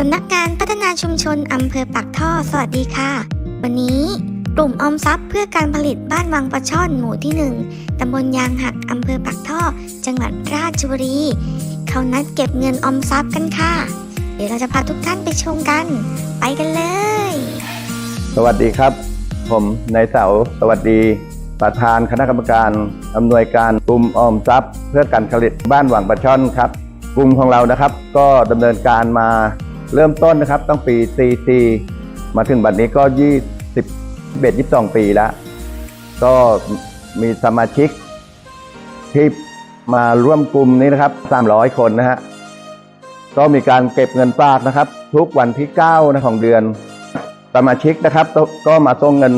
สำนักงานพัฒนาชุมชนอำเภอปากท่อ สวัสดีค่ะ วันนี้กลุ่มออมทรัพย์เพื่อการผลิตบ้านวังปลาช่อนหมู่ที่ 1ตำบลยางหักอำเภอปากท่อ จังหวัดราชบุรี เขานัดเก็บเงินออมทรัพย์กันค่ะ เดี๋ยวเราจะพาทุกท่านไปชมกัน ไปกันเลย สวัสดีครับ ผมนายเสาสวัสดี ประธานคณะกรรมการอำนวยการกลุ่มออมทรัพย์ เพื่อการผลิตบ้านหวังปลาช่อนครับกลุ่มของเรานะครับ ก็ดำเนินการมา เริ่มต้นนะครับตั้งปี CC มาถึงบัดนี้ก็ 20 21 22 ปีแล้ว ก็มีสมาชิกที่มาร่วมกลุ่มนี้นะครับ 300 คนนะฮะ ก็มีการเก็บเงินฝากนะครับ ทุกวันที่ 9 นะของเดือน สมาชิกนะครับ ก็มาส่งเงิน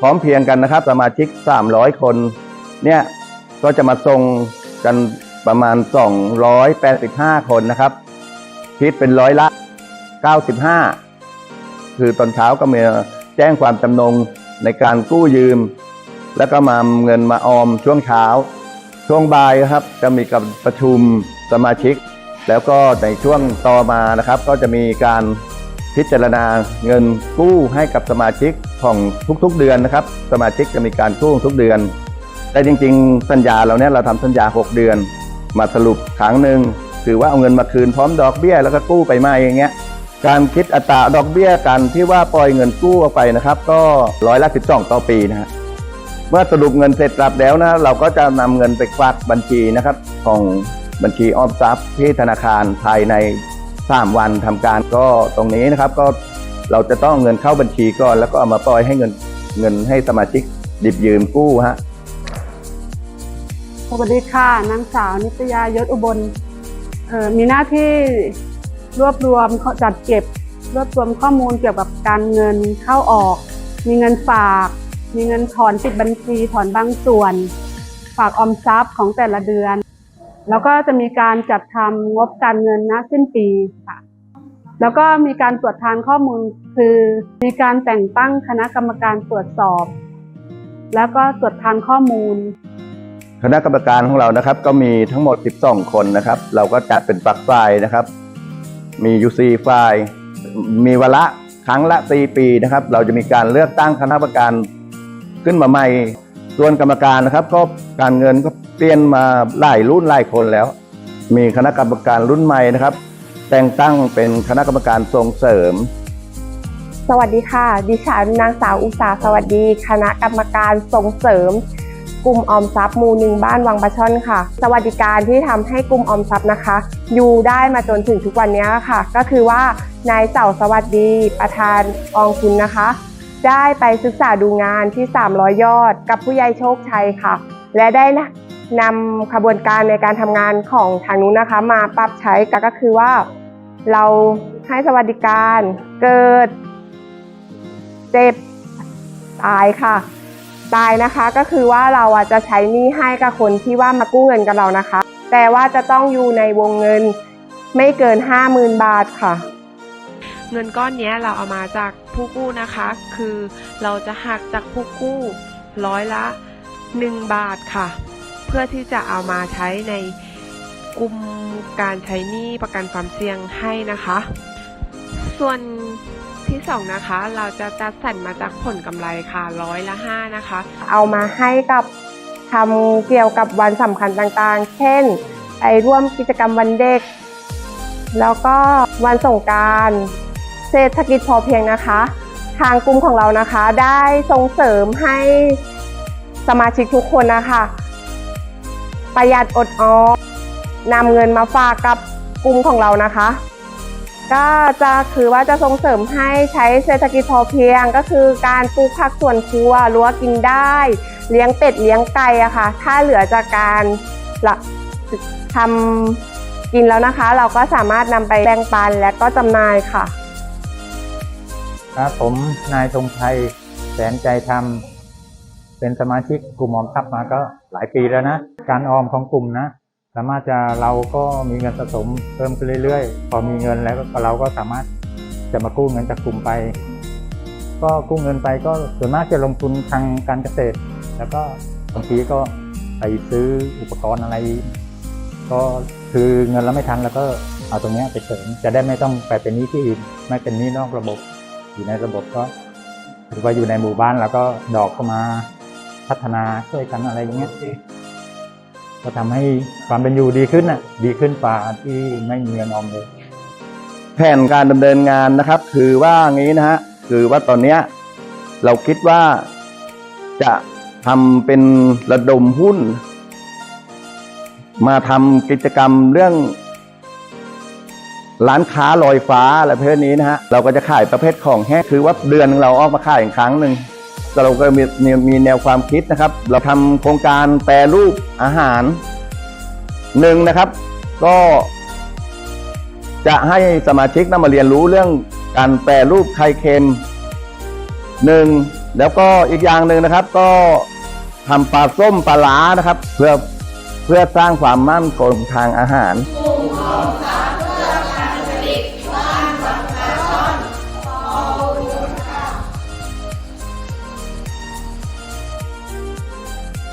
พร้อมเพียงกันนะครับ สมาชิก 300 คน เนี่ย ก็จะมาส่งกันประมาณ 285 คนนะครับ คิดเป็นร้อยละ 95 คือตอนเช้าก็มีแจ้งความจำนงในการกู้ยืม แล้วก็มาเงินมาออมช่วงเช้า ช่วงบ่ายครับจะมีการประชุมสมาชิก แล้วก็ในช่วงต่อมานะครับ ก็จะมีการพิจารณาเงินกู้ให้กับสมาชิกของทุกๆเดือนนะครับ สมาชิกจะมีการกู้ทุกเดือน แต่จริง ๆ สัญญาเราเนี่ยเราทำสัญญา 6 เดือน มาสรุปครั้งหนึ่งคือว่าเอาเงินมาคืนพร้อมดอกเบี้ย แล้วก็กู้ไปม่อย่างเงี้ย การคิดอัตราดอกเบี้ยกันที่ว่าปล่อยเงินกู้ออกไปนะครับ ก็ร้อยละ12ต่อปีนะฮะเมื่อสรุปเงินเสร็จรับแล้วนะ เราก็จะนำเงินไปฝากบัญชีนะครับของบัญชีออมทรัพย์ที่ธนาคารภายใน 3 วันทำการก็ตรงนี้นะครับ ก็เราจะต้องเอาเงินเข้าบัญชีก่อน แล้วก็เอามาปล่อยให้เงินเงินให้สมาชิกหยิบยืมกู้ฮะสวัสดีค่ะนางสาวนิตยายศอุบลเอ่อมีหน้าที่ รวบรวมจัดเก็บ รวบรวมข้อมูลเกี่ยวกับการเงินเข้าออก มีเงินฝาก มีเงินถอนปิดบัญชีถอนบางส่วน ฝากออมทรัพย์ของแต่ละเดือน แล้วก็จะมีการจัดทำงบการเงินณสิ้นปีค่ะแล้วก็มีการตรวจทานข้อมูลคือมีการแต่งตั้งคณะกรรมการตรวจสอบ แล้วก็ตรวจทานข้อมูล คณะกรรมการของเรานะครับ ก็มีทั้งหมด 12 คนนะครับ เราก็จัดเป็นฝักฝ่ายนะครับ มีอยู่4ฝ่ายมีวาระครั้งละ4ปีนะครับ เราจะมีการเลือกตั้งคณะกรรมการขึ้นมาใหม่ ส่วนกรรมการนะครับ ก็การเงินก็เปลี่ยนมาหลายรุ่นหลายคนแล้ว มีคณะกรรมการรุ่นใหม่นะครับ แต่งตั้งเป็นคณะกรรมการส่งเสริม สวัสดีค่ะ ดิฉันนางสาวอุตสาสวัสดี คณะกรรมการส่งเสริม กลุ่มออมทรัพย์หมู่หนึ่งบ้านวังปลาช่อนค่ะ สวัสดิการที่ทำให้กลุ่มออมทรัพย์นะคะ อยู่ได้มาจนถึงทุกวันนี้ค่ะ ก็คือว่านายเสาสวัสดีประธานกองทุนนะคะ ได้ไปศึกษาดูงานที่ 300 ยอด กับผู้ใหญ่โชคชัยค่ะ และได้นะนำขบวนการในการทำงานของทางนู้นนะคะ มาปรับใช้ก็คือว่า เราให้สวัสดิการเกิด เจ็บ ตายค่ะ ตายนะคะก็คือว่าเราจะใช้หนี้ให้กับคนที่ว่ามากู้เงินกับเรานะคะ แต่ว่าจะต้องอยู่ในวงเงินไม่เกิน 50,000 บาทค่ะ เงินก้อนนี้เราเอามาจากผู้กู้นะคะ คือเราจะหักจากผู้กู้ร้อยละ 1 บาทค่ะ เพื่อที่จะเอามาใช้ในกลุ่มการใช้หนี้ประกันความเสี่ยงให้นะคะ ส่วน ที่สองนะคะ เราจะจัดสรรมาจากผลกำไรค่ะร้อยละห้านะคะ เอามาให้กับทำเกี่ยวกับวันสำคัญต่างๆ เช่น ไปร่วมกิจกรรมวันเด็ก แล้วก็วันสงการเศรษฐกิจพอเพียงนะคะ ทางกลุ่มของเรานะคะ ได้ส่งเสริมให้สมาชิกทุกคนนะคะ ประหยัดอดออมนำเงินมาฝากกับกลุ่มของเรานะคะ ก็จะคือว่าจะส่งเสริมให้ใช้เศรษฐกิจพอเพียง ก็คือการปลูกผักสวนครัวรั้วกินได้ เลี้ยงเป็ดเลี้ยงไก่อะค่ะ ถ้าเหลือจากการละทำกินแล้วนะคะ เราก็สามารถนำไปแบ่งปันและก็จำหน่ายค่ะ ครับผมนายธงชัยแสนใจธรรมเป็นสมาชิกกลุ่มออมทรัพย์มาก็หลายปีแล้วนะ การออมของกลุ่มนะ สามารถจะเราก็มีเงินสะสมเพิ่มขึ้นเรื่อยๆ พอมีเงินแล้วเราก็สามารถจะมากู้เงินจากกลุ่มไป ก็กู้เงินไปก็ส่วนมากจะลงทุนทางการเกษตร แล้วก็บางทีก็ไปซื้ออุปกรณ์อะไร ก็คือเงินเราไม่ทันแล้วก็เอาตรงนี้ไปเสริมจะได้ไม่ต้องไปเป็นหนี้ที่อื่นไม่เป็นหนี้นอกระบบ อยู่ในระบบก็ถือว่าอยู่ในหมู่บ้านแล้วก็ดอกก็มาพัฒนาช่วยกันอะไรอย่างเงี้ย ก็ทำให้ความเป็นอยู่ดีขึ้นน่ะดีขึ้นกว่าที่ไม่มีเงินออมเลย แผนการดำเนินงานนะครับ คือว่างี้นะฮะคือว่าตอนเนี้ยเราคิดว่าจะทำเป็นระดมหุ้น มาทำกิจกรรมเรื่อง ร้านค้าลอยฟ้าอะไรประเภทนี้นะฮะเราก็จะขายประเภทของแห้งคือว่าเดือนนึงเราออกมาขายอีกครั้งหนึ่ง เราก็มีมีมีแนวความคิดนะครับ เราทำโครงการแปรรูปอาหารหนึ่งนะครับ ก็ จะให้สมาชิกนำมาเรียนรู้เรื่องการแปรรูปไข่เค็มหนึ่งแล้วก็อีกอย่างหนึ่งนะครับ ก็ทำปลาส้มปลาล้านะครับ เพื่อเพื่อสร้างความมั่นคงทางอาหาร